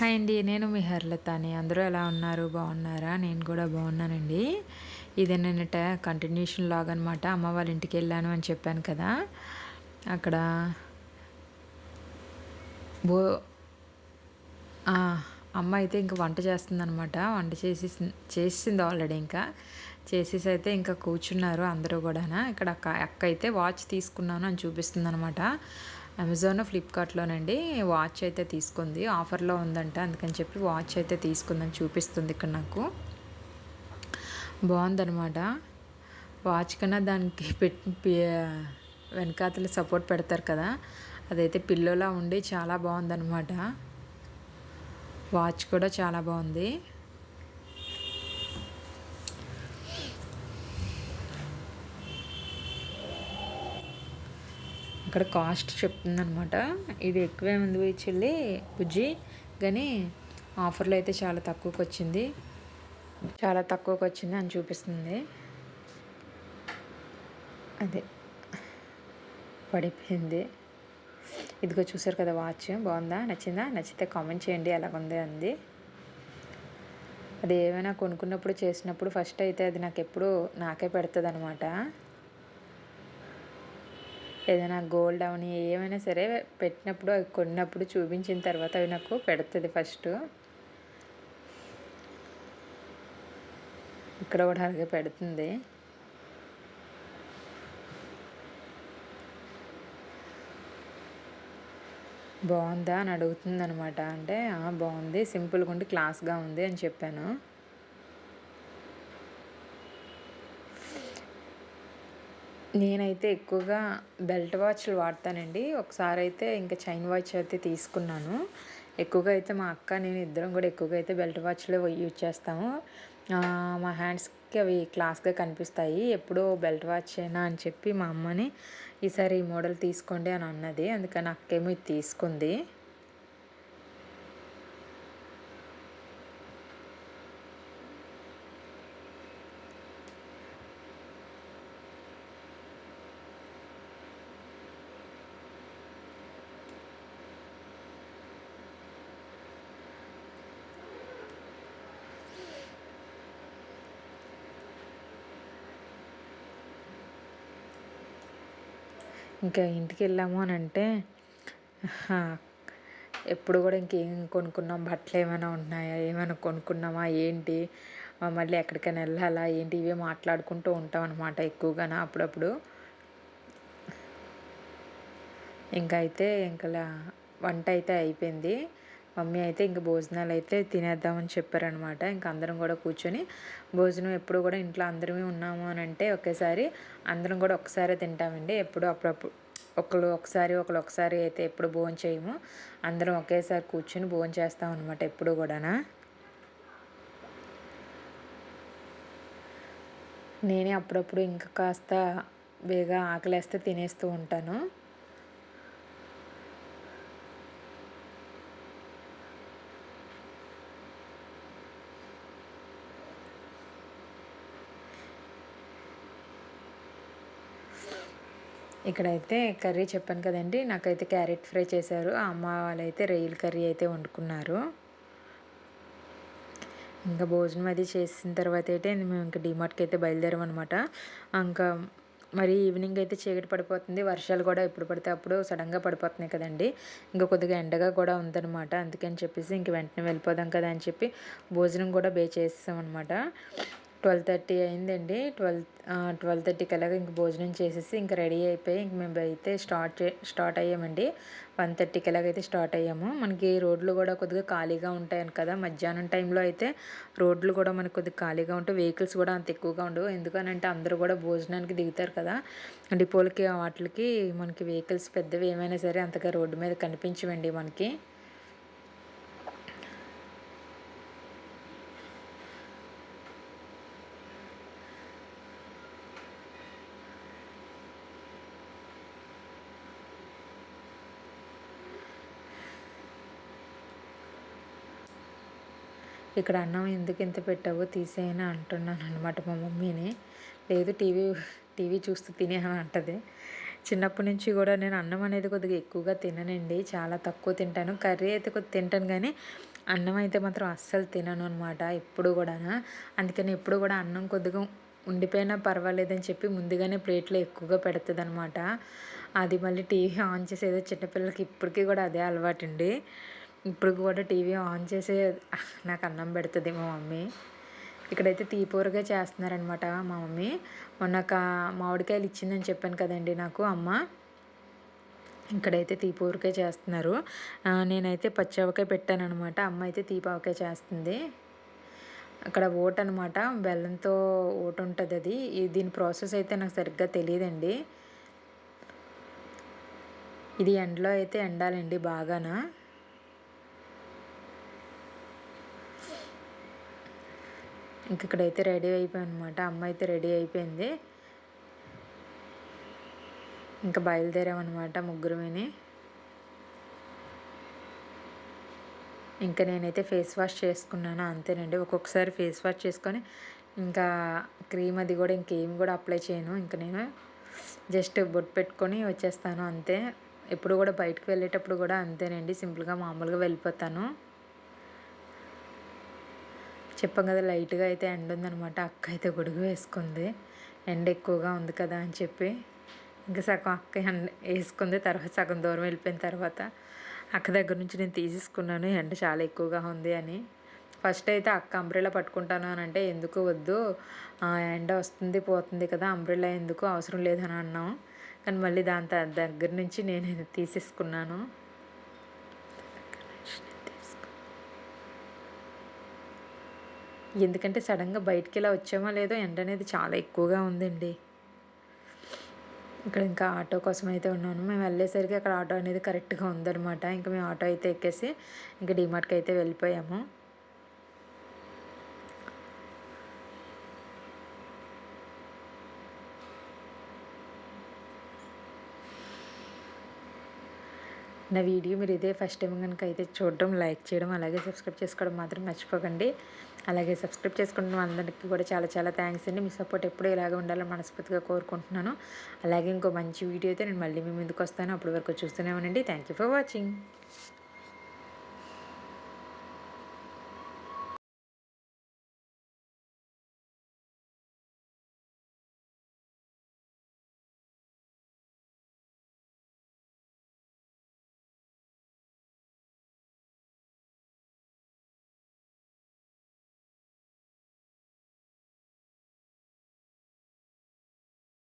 Hi అండి నేను మీ హర్లతాని. అందరూ ఎలా ఉన్నారు? బాగున్నారా? నేను కూడా బాగున్నానండి. ఇది నిన్నట కంటిన్యూషన్ లాగ్ అనమాట అమ్మ వాళ్ళ ఇంటికి వెళ్ళాను అని చెప్పాను కదా. అక్కడ బో అమ్మ అయితే ఇంకా వంట చేస్తుందనమాట వంట చేసి చేసింది ఆల్రెడీ ఇంకా. చేసేసి అయితే ఇంకా కూర్చున్నారు అందరూ కూడా ఇక్కడ అక్క అక్క అయితే వాచ్ తీసుకున్నాను అని చూపిస్తుంది అనమాట అమెజాన్ ఫ్లిప్కార్ట్లోనండి. వాచ్ అయితే తీసుకుంది. ఆఫర్లో ఉందంట. అందుకని చెప్పి వాచ్ అయితే తీసుకుందని చూపిస్తుంది ఇక్కడ నాకు. బాగుందనమాట వాచ్ కన్నా దానికి పెట్టి వెనకాతలు సపోర్ట్ పెడతారు కదా. అదైతే పిల్లోలా ఉండి చాలా బాగుందనమాట వాచ్ కూడా చాలా బాగుంది. ఇక్కడ కాస్ట్ చెప్తుందనమాట ఇది ఎక్కువే ఉంది చెల్లి? బుజ్జి? కానీ ఆఫర్లో అయితే చాలా తక్కువకి వచ్చింది చాలా తక్కువకి వచ్చింది అని చూపిస్తుంది. అదే. పడిపోయింది. ఇదిగో చూసారు కదా వాచ్. బాగుందా? నచ్చిందా? నచ్చితే కామెంట్ చేయండి. ఎలాగుంది అంది. అది ఏమైనా కొనుక్కున్నప్పుడు చేసినప్పుడు ఫస్ట్ అయితే అది నాకు ఎప్పుడు నాకే పెడుతుంది అనమాట ఏదైనా గోల్డ్ అవని ఏమైనా సరే పెట్టినప్పుడు అవి కొన్నప్పుడు చూపించిన తర్వాత అవి నాకు పెడుతుంది ఫస్ట్. ఇక్కడ కూడా అలాగే పెడుతుంది. బాగుందా అని అడుగుతుంది అనమాట అంటే బాగుంది. సింపుల్గా ఉండి క్లాస్గా ఉంది అని చెప్పాను. నేనైతే ఎక్కువగా బెల్ట్ వాచ్లు వాడతానండి. ఒకసారి అయితే ఇంకా చైన్ వాచ్ అయితే తీసుకున్నాను. ఎక్కువగా అయితే మా అక్క నేను ఇద్దరం కూడా ఎక్కువగా అయితే బెల్ట్ వాచ్లు యూజ్ చేస్తాము. మా హ్యాండ్స్కి అవి క్లాస్గా కనిపిస్తాయి. ఎప్పుడో బెల్ట్ వాచ్ అయినా అని చెప్పి మా అమ్మని ఈసారి ఈ మోడల్ తీసుకోండి అని అన్నది. అందుకని అక్కేమో ఇది తీసుకుంది. ఇంకా ఇంటికి వెళ్ళాము అని అంటే ఎప్పుడు కూడా ఇంకేం కొనుక్కున్నాం? బట్టలు ఏమైనా ఉన్నాయా ఏమైనా కొనుక్కున్నామా? ఏంటి? మళ్ళీ ఎక్కడికైనా వెళ్ళాలా? ఏంటి? ఇవే మాట్లాడుకుంటూ ఉంటాం అనమాట ఎక్కువగా అప్పుడప్పుడు. ఇంకా అయితే ఇంకా వంట అయితే అయిపోయింది. మమ్మీ అయితే ఇంక భోజనాలు అయితే తినేద్దామని చెప్పారనమాట. ఇంక అందరం కూడా కూర్చొని భోజనం ఎప్పుడు కూడా ఇంట్లో అందరమే ఉన్నాము అని అంటే ఒకేసారి అందరం కూడా ఒకసారి తింటామండి. ఎప్పుడు అప్పుడప్పుడు ఒకళ్ళు ఒకసారి ఒకళ్ళు ఒకసారి అయితే ఎప్పుడు భోజనం చేయము. అందరం ఒకేసారి కూర్చొని భోజనం చేస్తాం అనమాట ఎప్పుడు కూడానా. నేనే అప్పుడప్పుడు ఇంకా కాస్త బేగా ఆకలేస్తే తినేస్తూ ఉంటాను. ఇక్కడైతే కర్రీ చెప్పాను కదండి. నాకైతే క్యారెట్ ఫ్రై చేశారు. ఆ అమ్మ వాళ్ళైతే రొయ్యల కర్రీ అయితే వండుకున్నారు. ఇంకా భోజనం అది చేసిన తర్వాత అయితే మేము ఇంకా డిమార్ట్కి అయితే బయలుదేరామన్నమాట ఇంకా మరి ఈవినింగ్ అయితే చీకటి పడిపోతుంది. వర్షాలు కూడా ఎప్పుడు పడితే అప్పుడు సడన్గా పడిపోతున్నాయి కదండి. ఇంకా కొద్దిగా ఎండగా కూడా ఉందన్నమాట. అందుకని చెప్పేసి ఇంక వెంటనే వెళ్ళిపోదాం కదా అని చెప్పి భోజనం కూడా బే చేస్తాం అనమాట ట్వెల్వ్ థర్టీ అయిందండి. ట్వెల్వ్ ట్వెల్వ్ థర్టీకి అలాగే ఇంక భోజనం చేసేసి ఇంక రెడీ అయిపోయి ఇంక మేము అయితే స్టార్ట్ స్టార్ట్ అయ్యామండి. వన్ థర్టీకి ఎలాగైతే స్టార్ట్ అయ్యాము. మనకి రోడ్లు కూడా కొద్దిగా ఖాళీగా ఉంటాయని కదా. మధ్యాహ్నం టైంలో అయితే రోడ్లు కూడా మనకు కొద్దిగా ఖాళీగా ఉంటాయి వెహికల్స్ కూడా అంత ఎక్కువగా ఉండవు. ఎందుకనంటే అందరూ కూడా భోజనానికి దిగుతారు కదా. డిపోలకి వాటికి మనకి వెహికల్స్ పెద్దవి ఏమైనా సరే అంతగా రోడ్డు మీద కనిపించవండి మనకి. ఇక్కడ అన్నం ఎందుకు ఇంత పెట్టావో తీసేయని అంటున్నాను అనమాట మా మమ్మీని. లేదు టీవీ టీవీ చూస్తూ తినే అంటది. చిన్నప్పటి నుంచి కూడా నేను అన్నం అనేది కొద్దిగా ఎక్కువగా తిననండి. చాలా తక్కువ తింటాను. కర్రీ అయితే కొద్దిగా తింటాను కానీ అన్నం అయితే మాత్రం అస్సలు తినను అనమాట ఎప్పుడు కూడా అందుకని ఎప్పుడు కూడా అన్నం కొద్దిగా ఉండిపోయినా పర్వాలేదని చెప్పి ముందుగానే ప్లేట్లో ఎక్కువగా పెడుతుంది అనమాట అది మళ్ళీ టీవీ ఆన్ చేసేదో చిన్నపిల్లలకి ఇప్పటికీ కూడా అదే అలవాటు అండి ఇప్పుడు కూడా టీవీ ఆన్ చేసే నాకు అన్నం పెడుతుంది మా మమ్మీ. ఇక్కడైతే తీపూరగా చేస్తున్నారనమాట మా మమ్మీ. మొన్న మామిడికాయలు ఇచ్చిందని చెప్పాను కదండి నాకు అమ్మ. ఇక్కడైతే తీపూరకాయ చేస్తున్నారు. నేనైతే పచ్చావకాయ పెట్టాను అనమాట అమ్మ అయితే తీపావకాయ చేస్తుంది. అక్కడ ఓట్ అనమాట బెల్లంతో ఓట్ ఉంటుంది అది. దీని ప్రాసెస్ అయితే నాకు సరిగ్గా తెలియదండి. ఇది ఎండలో అయితే ఎండాలండి బాగానా. ఇంక ఇక్కడైతే రెడీ అయిపోయాను అనమాట అమ్మ అయితే రెడీ అయిపోయింది. ఇంకా బయలుదేరామన్నమాట ముగ్గురుమని. ఇంకా నేనైతే ఫేస్ వాష్ చేసుకున్నాను అంతేనండి. ఒక్కొక్కసారి ఫేస్ వాష్ చేసుకొని ఇంకా క్రీమ్ అది కూడా ఇంకేం కూడా అప్లై చేయను. ఇంకా నేను జస్ట్ బొట్టు పెట్టుకొని వచ్చేస్తాను అంతే. ఎప్పుడు కూడా బయటకు వెళ్ళేటప్పుడు కూడా అంతేనండి. సింపుల్గా మామూలుగా వెళ్ళిపోతాను. చెప్పాం కదా లైట్గా అయితే ఎండ ఉందనమాట. అక్క అయితే గొడుగు వేసుకుంది. ఎండ ఎక్కువగా ఉంది కదా అని చెప్పి ఇంకా సగం అక్క ఎండ వేసుకుంది. తర్వాత సగం దూరం వెళ్ళిపోయిన తర్వాత అక్క దగ్గర నుంచి నేను తీసేసుకున్నాను. ఎండ చాలా ఎక్కువగా ఉంది అని. ఫస్ట్ అయితే అక్క అంబ్రెలా పట్టుకుంటాను అని అంటే ఎందుకు వద్దు? ఎండ వస్తుంది పోతుంది కదా అంబ్రెల్లా ఎందుకు? అవసరం లేదని అన్నాం. కానీ మళ్ళీ దాని దగ్గర నుంచి నేను తీసేసుకున్నాను. ఎందుకంటే సడన్గా బయటికి ఇలా వచ్చామో లేదో ఎండ అనేది చాలా ఎక్కువగా ఉందండి. ఇక్కడ ఇంకా ఆటో కోసం అయితే ఉన్నాను. మేము వెళ్ళేసరికి అక్కడ ఆటో అనేది కరెక్ట్గా ఉందన్నమాట. ఇంకా మేము ఆటో అయితే ఎక్కేసి ఇంకా డిమార్ట్కి అయితే వెళ్ళిపోయాము. నా వీడియో మీరు ఇదే ఫస్ట్ టైం కనుక అయితే చూడడం లైక్ చేయడం అలాగే సబ్స్క్రైబ్ చేసుకోవడం మాత్రం మర్చిపోకండి. అలాగే సబ్స్క్రైబ్ చేసుకుంటున్న అందరికీ కూడా చాలా చాలా థ్యాంక్స్ అండి. మీ సపోర్ట్ ఎప్పుడూ ఇలాగే ఉండాలని మనస్ఫూర్తిగా కోరుకుంటున్నాను. అలాగే ఇంకో మంచి వీడియో అయితే నేను మళ్ళీ మీ ముందుకు వస్తాను. అప్పటి వరకు చూస్తూనే ఉండండి. Thank you for watching